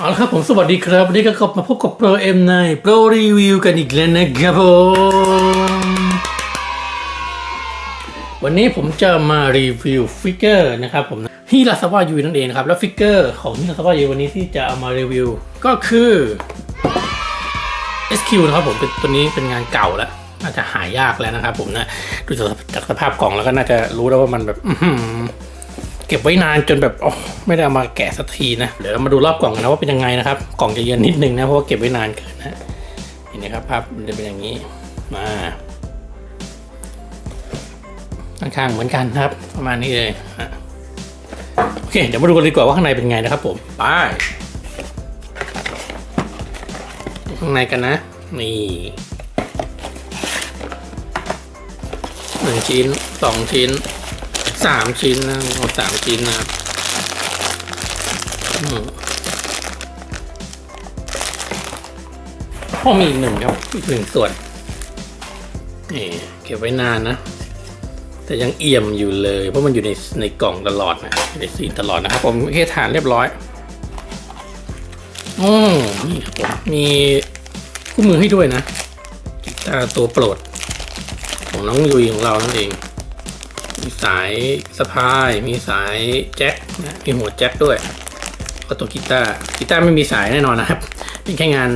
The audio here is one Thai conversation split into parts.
เอาละครับผมสวัสดีครับ วันนี้ก็กลับมาพบกับโปรเอ็มในโปรรีวิวกันอีกแล้วนะครับผมวันนี้ผมจะมารีวิวฟิกเกอร์นะครับผมฮิราซาวะยูนั่นเองนะครับ แล้วฟิกเกอร์ของฮิราซาวะยูวันนี้ที่จะเอามารีวิว ก็คือ SQ นะครับผมเป็นตัวนี้เป็นงานเก่าแล้วน่าจะหายากแล้วนะครับผมนะดูจากจากสภาพกล่องแล้วก็น่าจะรู้แล้วว่ามันแบบ เก็บไว้นานจนแบบโอ้ไม่ได้เอามาแกะสักทีนะเดี๋ยวเรามาดูรอบกล่องกันนะว่าเป็นยังไงนะครับ กล่องจะเย็นนิดนึงนะเพราะว่าเก็บไว้นานเกินนะเห็นไหมครับภาพมันจะเป็นอย่างนี้มาข้างๆเหมือนกันครับ ประมาณนี้เลยโอเค เดี๋ยวมาดูกันดีกว่าว่าข้างในเป็นไงนะครับผมไปข้างในกันนะนี่หนึ่งชิ้นสองชิ้น สามชิ้นนะเอาสามชิ้นนะครับอืมพ่อมีอีกหนึ่งครับ อีกหนึ่งส่วน นี่เก็บไว้นานนะ แต่ยังเอี่ยมอยู่เลย เพราะมันอยู่ในในกล่องตลอดนะในซีนตลอดนะครับ ผมแค่ฐานเรียบร้อยอ๋อนี่ครับผมมีคู่มือให้ด้วยนะกีตาร์ตัวโปรด ของน้องยุยของเรานั่นเอง มีสายสะพาย มีสายแจ็คนะมีหัวแจ็คด้วยก็ตัวกีตาร์กีตาร์ไม่มีสายแน่นอนนะครับเป็นแค่งาน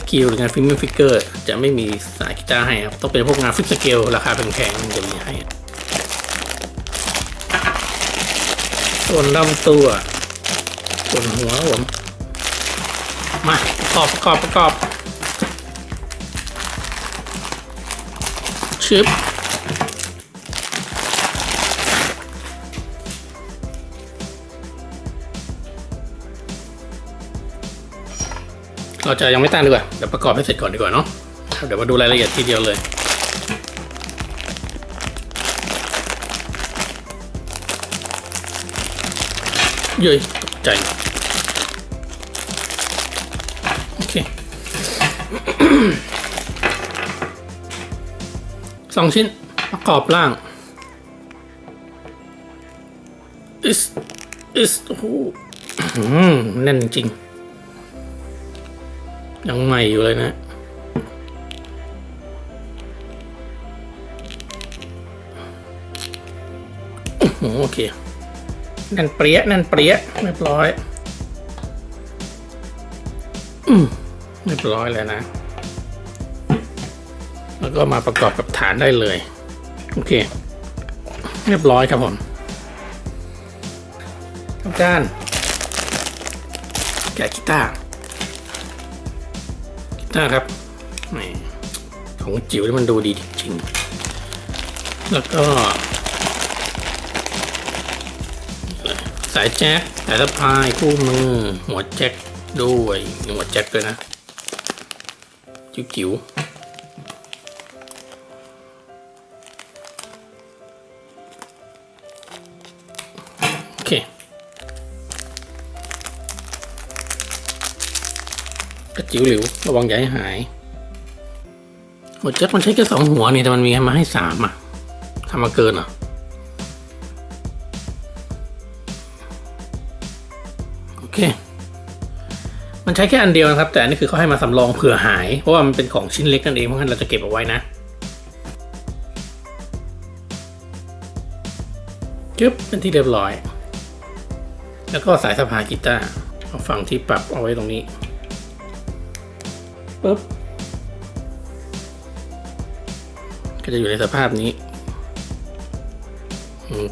SQ หรืองานฟิล์มฟิกเกอร์จะไม่มีสายกีตาร์ให้ครับ ต้องเป็นพวกงานฟิกสเกลราคาแพงๆจะมีให้ส่วนลำตัว ส่วนหัวผมมาประกอบประกอบประกอบชึบ เราจะยังไม่ตั้งดีกว่า เดี๋ยวประกอบให้เสร็จก่อนดีกว่าเนาะเดี๋ยวมาดูรายละเอียดทีเดียวเลยเย้ยตกใจโอเคสองชิ้นประกอบล่างอิสอิสโอ้โหอื้อหือแน่นจริง ยังใหม่อยู่เลยนะโอ้โหโอเค นั่นเปรี้ยนั่นเปรี้ยเรียบร้อย อืมเรียบร้อยแล้วนะ แล้วก็มาประกอบกับฐานได้เลย โอเค เรียบร้อยครับผมทำการแกะกีตาร์ นะครับของจิ๋วที่มันดูดีจริงๆแล้วก็ สายแจ็คสายสะพายคู่มือ หัวแจ็คด้วยหัวแจ็คด้วยนะจิ๋วๆ กระจิ๋วหลิวระวังอย่าให้หายหัวแจ็คมันใช้แค่สองหัวนี่แต่มันมีมาให้สามอะทำมาเกินเหรอโอเค มันใช้แค่อันเดียวนะครับ แต่อันนี้คือเขาให้มาสำรองเผื่อหาย เพราะว่ามันเป็นของชิ้นเล็กนั่นเองเพราะงั้นเราจะเก็บเอาไว้นะจึ๊บเป็นที่เรียบร้อย แล้วก็สายสะพายกีตาร์เอาฝั่งที่ปรับเอาไว้ตรงนี้ ปุ๊บ ก็จะอยู่ในสภาพนี้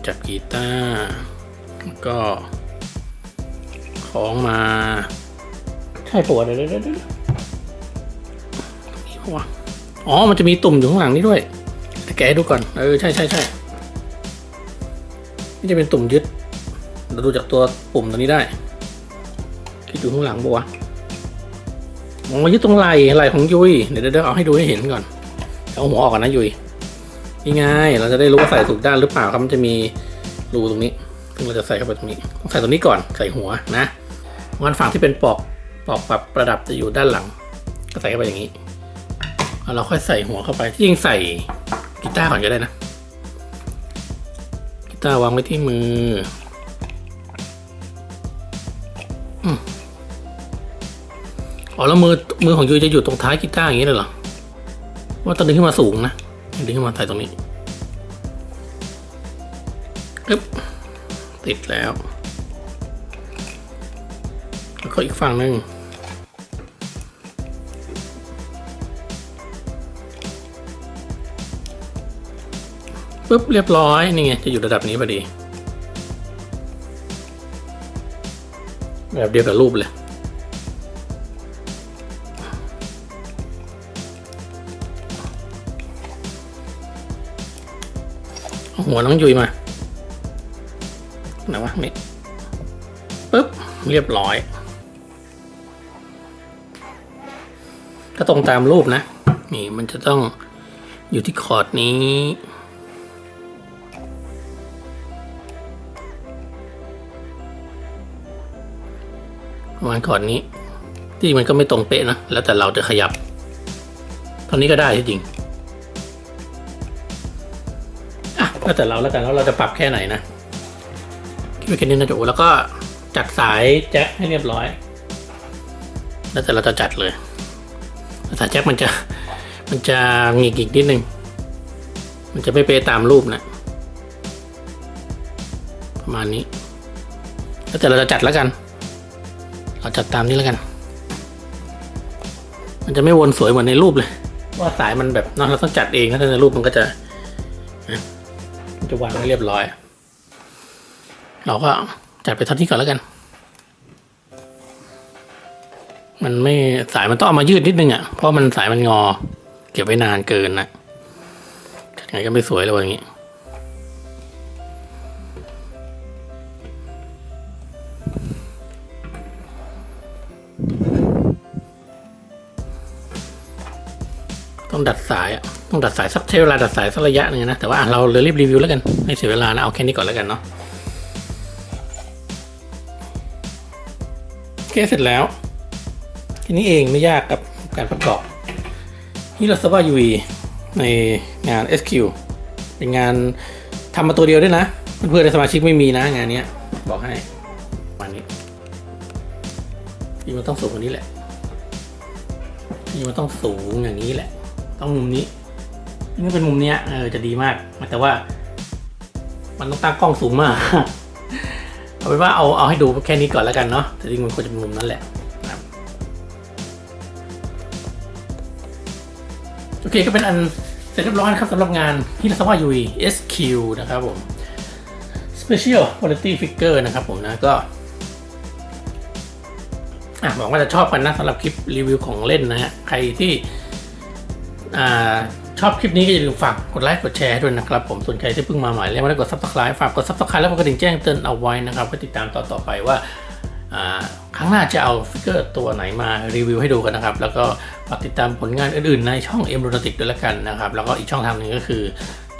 จับกีตาร์ก็คล้องมา ใช่ปวะเดี๋ยวเดี๋ยวเดี๋ยวเดี๋ยวะอ๋อ มันจะมีตุ่มอยู่ข้างหลังนี่ด้วยแต่แกะดูก่อน เออ ใช่ใช่ใช่นี่จะเป็นตุ่มยึด เราดูจากตัวปุ่มตัวนี้ได้ คิดอยู่ข้างหลังปะวะ มองมายึดตรงไหล่ไหล่ของยุยเดี๋ยวเดี๋ยวเอาให้ดูให้เห็นก่อนเอาหัวออกก่อนนะยุยนี่ไงเราจะได้รู้ว่าใส่ถูกด้านหรือเปล่าครับมันจะมีรูตรงนี้ซึ่งเราจะใส่เข้าไปตรงนี้ต้องใส่ตรงนี้ก่อนใส่หัวนะงันฝั่งที่เป็นปอกปอกปรับประดับจะอยู่ด้านหลัง ก็ใส่เข้าไปอย่างนี้เราค่อยใส่หัวเข้าไปที่จริงใส่กีตาร์ก่อนก็ได้นะกีตาร์วางไว้ที่มือ อ๋อแล้วมือมือของยุ้ยจะอยู่ตรงท้ายกีตาร์อย่างนี้เลยเหรอ ว่าตองดึงขึ้นมาสูงนะ ดึงขึ้นมาใส่ตรงนี้อึ๊บติดแล้ว แล้วก็อีกฝั่งหนึ่งปุ๊บเรียบร้อย นี่ไง จะอยู่ระดับนี้พอดี แบบเดียวกับรูปเลย หัวน้องยุยมาไหนวะนี่ปุ๊บ เรียบร้อยก็ตรงตามรูปนะ นี่มันจะต้องอยู่ที่คอร์ดนี้ประมาณคอร์ดนี้ ที่มันก็ไม่ตรงเป๊ะนะ แล้วแต่เราจะขยับเท่านี้ก็ได้ที่จริง แล้วแต่เราแล้วกันแล้วเราจะปรับแค่ไหนนะคิดว่าแค่นี้นะโจแล้วก็จัดสายแจ็คให้เรียบร้อย แล้วแต่เราจะจัดเลยสายแจ็คมันจะมันจะหงิกอีกนิดนึง มันจะไม่เป๊ะตามรูปนะ ประมาณนี้ แล้วแต่เราจะจัดแล้วกัน เราจัดตามนี้แล้วกัน มันจะไม่วนสวยเหมือนในรูปเลย ว่าสายมันแบบเนอะเราต้องจัดเองถ้าในรูปมันก็จะ จะวางให้เรียบร้อย เราก็จัดไปเท่าที่ก่อนแล้วกัน มันไม่สายมันต้องเอามายืดนิดนึงอะ เพราะมันสายมันงอ เก็บไว้นานเกินนะยังไงก็ไม่สวยเลยว่าอย่างนี้ ต้องดัดสายอะต้องดัดสายสักใช้เวลาดัดสายสักระยะนึงนะ แต่ว่าเราเลยรีบรีวิวแล้วกันไม่เสียเวลานะเอาแค่นี้ก่อนแล้วกันเนาะโอเคเสร็จแล้วทีนี้เองไม่ยากกับการประกอบนี่เราสว่า UV ในงาน SQ เป็นงานทำมาตัวเดียวด้วยนะ เพื่อนๆในสมาชิกไม่มีนะงานนี้บอกให้ประมาณนี้ที่มันต้องสูงกว่านี้แหละนี่มันต้องสูงอย่างนี้แหละ ต้องมุมนี้นี่เป็นมุมเนี้ยเออจะดีมาก แต่ว่า มันต้องตั้งกล้องสูงมาก เอาเป็นว่าเอาเอาให้ดูแค่นี้ก่อนแล้วกันเนาะแต่จริงมันควรจะเป็นมุมนั้นแหละนะครับโอเคก็เป็นอันเสร็จเรียบร้อยนะครับสำหรับงานที่เราสว่า UI SQ นะครับผม Special Quality Figure นะครับผมนะก็อะหวังว่าจะชอบกันนะสำหรับคลิปรีวิวของเล่นนะฮะใครที่ อชอบคลิปนี้ก็อย่าลืมฝากกดไลค์กดแชร์ให้ด้วยนะครับผมส่วนใครที่เพิ่งมาใหม่แล้วไม่ได้กด subscribe ฝากกด subscribe แล้วก็กระดิ่งแจ้งเตือนเอาไว้นะครับเพื่อติดตามต่อต่อไปว่าครั้งหน้าจะเอาฟิกเกอร์ตัวไหนมารีวิวให้ดูกันนะครับ แล้วก็ฝากติดตามผลงานอื่นๆ ในช่อง M r o t i c ด้วยละกันนะครับ แล้วก็อีกช่องทางหนึ่งก็คือ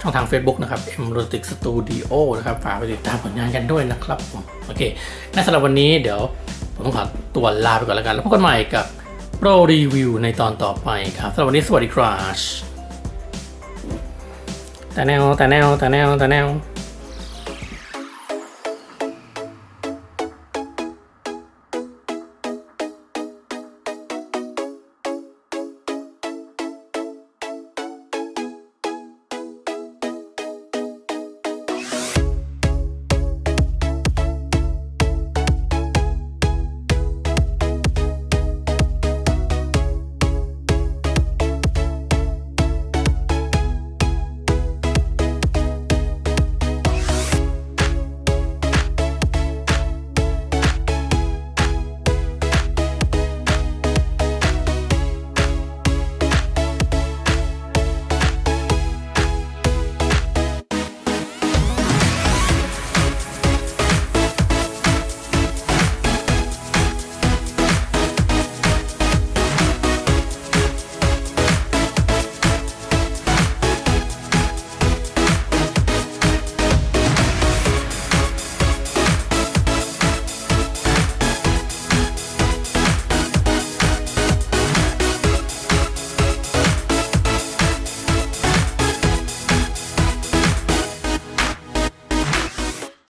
ช่องทาง Facebook นะครับ M r o t i c Studio นะครับฝากไปติดตามผลงานกันด้วยนะครับโอเคงั้นสำหรับวันนี้เดี๋ยวผมต้องขอตัวลาไปก่อนแล้วกัน แล้วพบกันใหม่กับ โปรรีวิวในตอนต่อไปครับสำหรับวันนี้สวัสดีครับแต่แนวแต่แนวแต่แนวแต่แนว